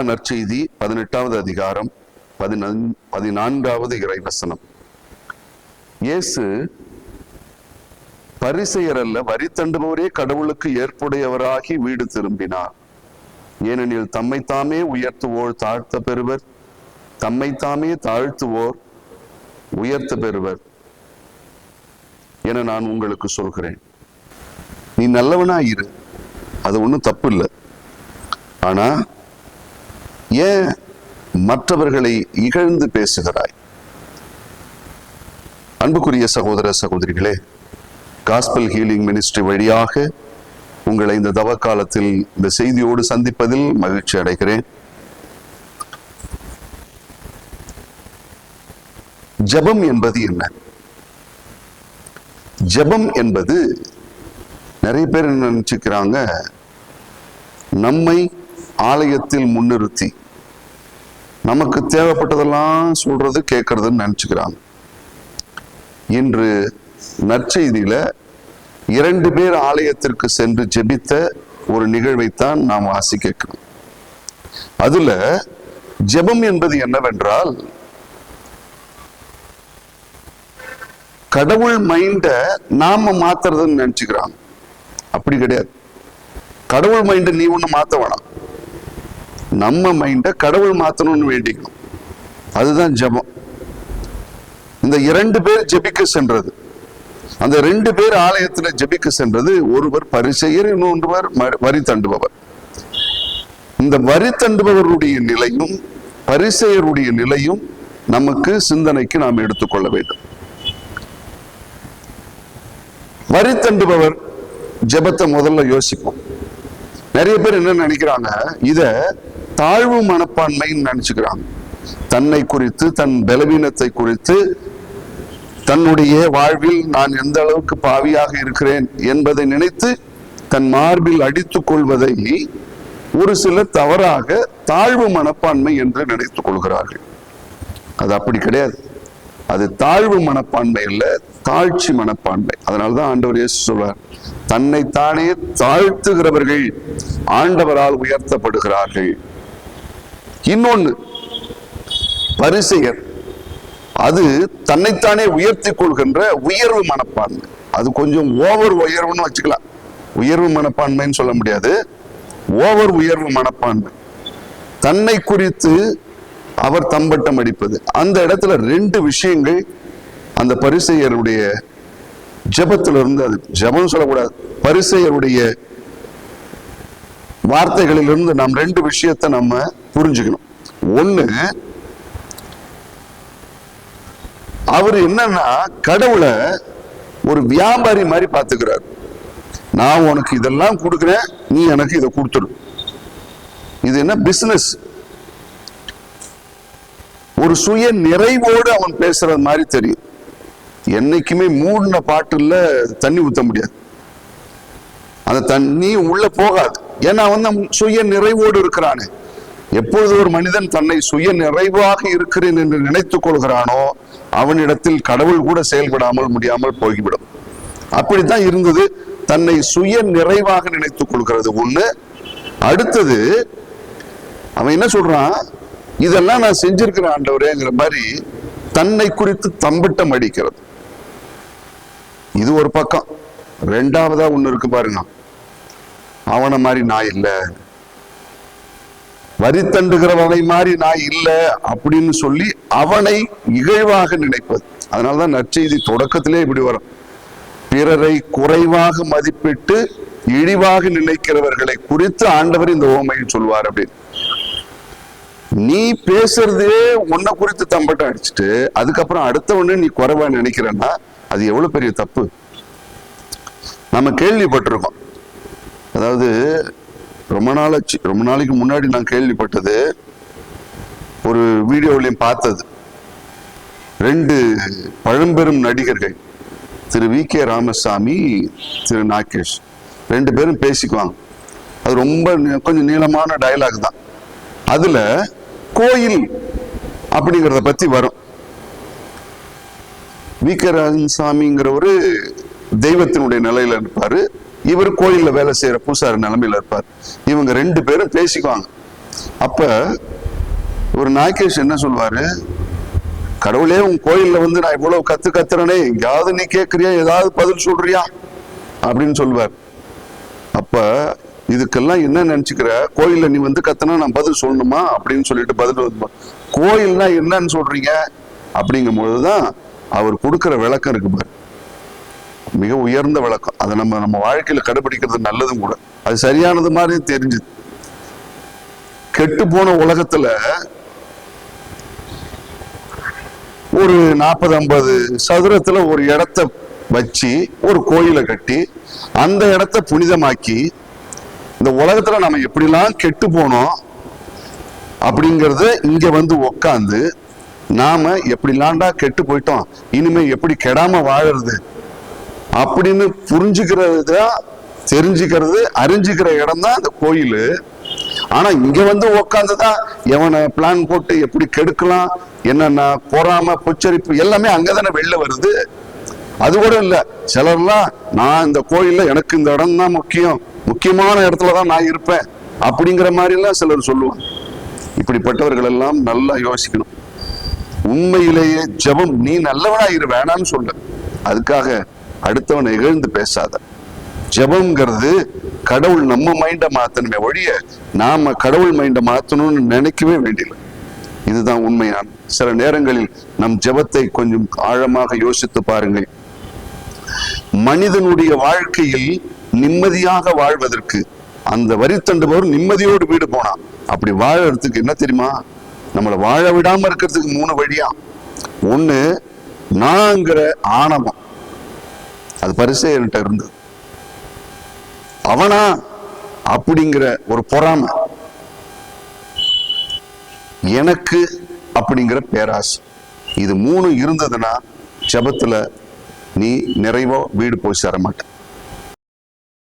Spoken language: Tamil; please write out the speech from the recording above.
லூக்கா நற்செய்தி பதினெட்டாவது அதிகாரம் பதினஞ் பதினான்காவது இறைவசனம். இயேசு பரிசெயர் அல்ல வரி தண்டுபவரே கடவுளுக்கு ஏற்புடையவராகி வீடு திரும்பினார். ஏனெனில் தம்மைத்தாமே உயர்த்துவோர் தாழ்த்த பெறுவர் தம்மைத்தாமே தாழ்த்துவோர் உயர்த்த பெறுவர் என நான் உங்களுக்கு சொல்கிறேன். நீ நல்லவனா இரு அது ஒன்றும் தப்பு இல்லை. ஆனால் ஏன் மற்றவர்களை இகழ்ந்து பேசுகிறாய்? அன்புக்குரிய சகோதர சகோதரிகளே காஸ்பல் ஹீலிங் மினிஸ்ட்ரி வழியாக உங்களை இந்த தவ காலத்தில் இந்த செய்தியோடு சந்திப்பதில் மகிழ்ச்சி அடைகிறேன். ஜெபம் என்பது என்ன? ஜெபம் என்பது நிறைய பேர் என்ன நினைச்சுக்கிறாங்க நம்மை ஆலயத்தில் முன்னிறுத்தி நமக்கு தேவைப்பட்டதெல்லாம் சொல்றது கேட்கறதுன்னு நினச்சிக்கிறாங்க. இன்று நற்செய்தியில இரண்டு பேர் ஆலயத்திற்கு சென்று ஜெபித்த ஒரு நிகழ்வைத்தான் நாம் வாசிக்க அதுல ஜெபம் என்பது என்னவென்றால் கடவுள் மைண்ட நாம மாத்துறதுன்னு நினைச்சுக்கிறாங்க. அப்படி கிடையாது. கடவுள் மைண்ட நீ ஒண்ணு மாத்த வேணாம். நம்ம மைண்ட கடவுள் மாற்றணும்னு வேண்டிக்கணும் அதுதான் ஜெபம். இந்த இரண்டு பேர் ஜெபிக்க சென்றது. அந்த ரெண்டு பேர் ஆலயத்துல ஜபிக்க சென்றது ஒருவர் பரிசெயர் இன்னொன்றுவர் வரி தண்டுபவர். இந்த வரி தண்டுபவருடைய நிலையும் பரிசெயருடைய நிலையும் நமக்கு சிந்தனைக்கு நாம் எடுத்துக்கொள்ள வேண்டும். வரி தண்டுபவர் ஜெபத்தை முதல்ல யோசிப்போம். நிறைய பேர் என்ன நினைக்கிறாங்க இதை தாழ்வு மனப்பான்மைன்னு நினைச்சுக்கிறாங்க. தன்னை குறித்து தன் பலவீனத்தை குறித்து தன்னுடைய வாழ்வில் நான் எந்த அளவுக்கு பாவியாக இருக்கிறேன் என்பதை நினைத்து தன் மார்பில் அடித்துக் கொள்வதை ஒரு சிலர் தவறாக தாழ்வு மனப்பான்மை என்று நினைத்துக் கொள்கிறார்கள். அது அப்படி கிடையாது. அது தாழ்வு மனப்பான்மை இல்ல தாழ்ச்சி மனப்பான்மை. அதனாலதான் ஆண்டவர் இயேசு சொல்றார் தன்னைத்தானே தாழ்த்துகிறவர்கள் ஆண்டவரால் உயர்த்தப்படுகிறார்கள். இன்னொன்று பரிசெயர் அது தன்னைத்தானே உயர்த்தி கொள்கின்ற உயர்வு மனப்பான்மை. அது கொஞ்சம் ஓவர் உயர்வுன்னு வச்சுக்கலாம். உயர்வு மனப்பான்மைன்னு சொல்ல முடியாது. ஓவர் உயர்வு மனப்பான்மை. தன்னை குறித்து அவர் தம்பட்டம் அடிப்பது. அந்த இடத்துல ரெண்டு விஷயங்கள் அந்த பரிசெயருடைய ஜபத்திலிருந்து அது ஜபம் சொல்லக்கூடாது. பரிசெயருடைய வார்த்தைகளிலிருந்து நாம் ரெண்டு விஷயத்தை நம்ம புரிஞ்சுக்கணும். ஒண்ணு அவர் என்னன்னா கடவுளை ஒரு வியாபாரி மாதிரி பார்த்துக்கிறார். நான் உனக்கு இதெல்லாம் கொடுக்குறேன் நீ எனக்கு இதை கொடுத்துரு இது என்ன பிசினஸ் ஒரு சுய நிறைவோடு அவன் பேசுறது மாதிரி தெரியும். என்னைக்குமே மூடின பாட்டுல தண்ணி ஊத்த முடியாது. அந்த தண்ணி உள்ள போகாது. ஏன்னா அவன் சுய நிறைவோடு இருக்கிறானே. எப்பொழுது ஒரு மனிதன் தன்னை சுய நிறைவாக இருக்கிறேன் என்று நினைத்துக் கொள்கிறானோ அவனிடத்தில் கடவுள் கூட செயல்படாமல் முடியாமல் போய்விடும். அப்படித்தான் இருந்தது. தன்னை சுய நிறைவாக நினைத்துக் கொள்கிறது ஒண்ணு. அடுத்தது அவன் என்ன சொல்றான்? இதெல்லாம் நான் செஞ்சிருக்கிறேன் ஆண்டவரேங்கிற மாதிரி தன்னை குறித்து தம்பிட்டம் அடிக்கிறது. இது ஒரு பக்கம். ரெண்டாவதா ஒண்ணு இருக்கு பாருங்க. அவனை மாதிரி நான் இல்லை. வரி தண்டுகிறவனை மாதிரி நான் இல்லை அப்படின்னு சொல்லி அவனை இகழ்வாக நினைப்பது. அதனாலதான் நற்செய்தி தொடக்கத்திலே இப்படி வரும். பிறரை குறைவாக மதிப்பிட்டு இழிவாக நினைக்கிறவர்களை குறித்து ஆண்டவர் இந்த ஓமையில் சொல்வார் அப்படின்னு. நீ பேசுறதே உன்னை குறித்து தம்பட்டம் அடிச்சுட்டு அதுக்கப்புறம் அடுத்தவனு நீ குறைவா நினைக்கிறன்னா அது எவ்வளவு பெரிய தப்பு? நம்ம கேள்விப்பட்டிருக்கோம். அதாவது ரொம்ப நாளாச்சு ரொம்ப நாளைக்கு முன்னாடி நான் கேள்விப்பட்டது ஒரு வீடியோவிலையும் பார்த்தது. ரெண்டு பழம்பெரும் நடிகர்கள் திரு வி. கே. ராமசாமி திரு நாகேஷ் ரெண்டு பேரும் பேசிக்குவாங்க. அது ரொம்ப கொஞ்சம் நீளமான டயலாக் தான். அதில் கோயில் அப்படிங்கிறத பற்றி வரும். வி. கே. ராமசாமிங்கிறவரு தெய்வத்தினுடைய நிலையில் இருப்பார். இவர் கோயில்ல வேலை செய்யற பூசாரி நிலைமையில இருப்பார். இவங்க ரெண்டு பேரும் பேசிக்குவாங்க. அப்ப ஒரு நாகேஷ் என்ன சொல்வாரு? கடவுளே உன் கோயில்ல வந்து நான் இவ்வளவு கத்து கத்துறனே எங்கேயாவது நீ கேட்கறியா ஏதாவது பதில் சொல்றியா? அப்படின்னு சொல்லுவார் அப்ப இதுக்கெல்லாம் என்ன நினைச்சுக்கிற? கோயில்ல நீ வந்து கத்துனா நான் பதில் சொல்லணுமா? அப்படின்னு சொல்லிட்டு பதில் வந்து கோயில்னா என்னன்னு சொல்றீங்க? அப்படிங்கும் பொழுதுதான் அவர் கொடுக்கிற விளக்கம் இருக்கு பாரு. மிக உயர்ந்த விளக்கம். அதை நம்ம நம்ம வாழ்க்கையில கடைபிடிக்கிறது நல்லதும் கூட. அது சரியானது மாதிரி தெரிஞ்சுது. கெட்டு போன உலகத்துல ஒரு நாற்பது ஐம்பது சதுரத்துல ஒரு இடத்த வச்சு ஒரு கோயிலை கட்டி அந்த இடத்த புனிதமாக்கி இந்த உலகத்துல நம்ம எப்படிலாம் கெட்டு போனோம் அப்படிங்கறத இங்க வந்து உக்காந்து நாம எப்படிலாம்டா கெட்டு போயிட்டோம். இனிமே எப்படி கெடாம வாழறது? அப்படின்னு புரிஞ்சுக்கிறது தான் தெரிஞ்சுக்கிறது அறிஞ்சுக்கிற இடம் தான் அந்த கோயில். ஆனா இங்க வந்து உக்காந்துதான் எவனை பிளான் போட்டு எப்படி கெடுக்கலாம் என்னென்ன பொறாம பொச்சரிப்பு எல்லாமே அங்கதானே வெளில வருது. அது கூட இல்லை சிலர்லாம் நான் இந்த கோயில்ல எனக்கு இந்த இடம் தான் முக்கியம் முக்கியமான இடத்துல தான் நான் இருப்பேன் அப்படிங்கிற மாதிரிலாம் சிலர் சொல்லுவாங்க. இப்படிப்பட்டவர்கள் எல்லாம் நல்லா யோசிக்கணும். உண்மையிலேயே ஜெபம் நீ நல்லவனாயிரு வேணான்னு சொல்ல அதுக்காக அடுத்தவனை இகழ்ந்து பேசாத. ஜெபம்ங்கிறது கடவுள் நம்ம மைண்டை மாத்தணுமே ஒழிய நாம கடவுள் மைண்டை மாத்தணும்னு நினைக்கவே வேண்டியது இதுதான் உண்மையான. சில நேரங்களில் நம் ஜெபத்தை கொஞ்சம் ஆழமாக யோசித்து பாருங்கள். மனிதனுடைய வாழ்க்கையில் நிம்மதியாக வாழ்வதற்கு அந்த வரி தண்டுபவர் நிம்மதியோடு வீடு போனான் அப்படி வாழறதுக்கு என்ன தெரியுமா? நம்மளை வாழ விடாம இருக்கிறதுக்கு மூணு வழியா. ஒண்ணு நாங்கிற ஆணவம். அது பரிசே என்கிட்ட இருந்தது அவனா அப்படிங்கிற ஒரு பொறாமை. எனக்கு அப்படிங்கிற பேராசை. இது மூணு இருந்ததுன்னா ஜபத்துல நீ நிறைவா வீடு போய் சேர மாட்ட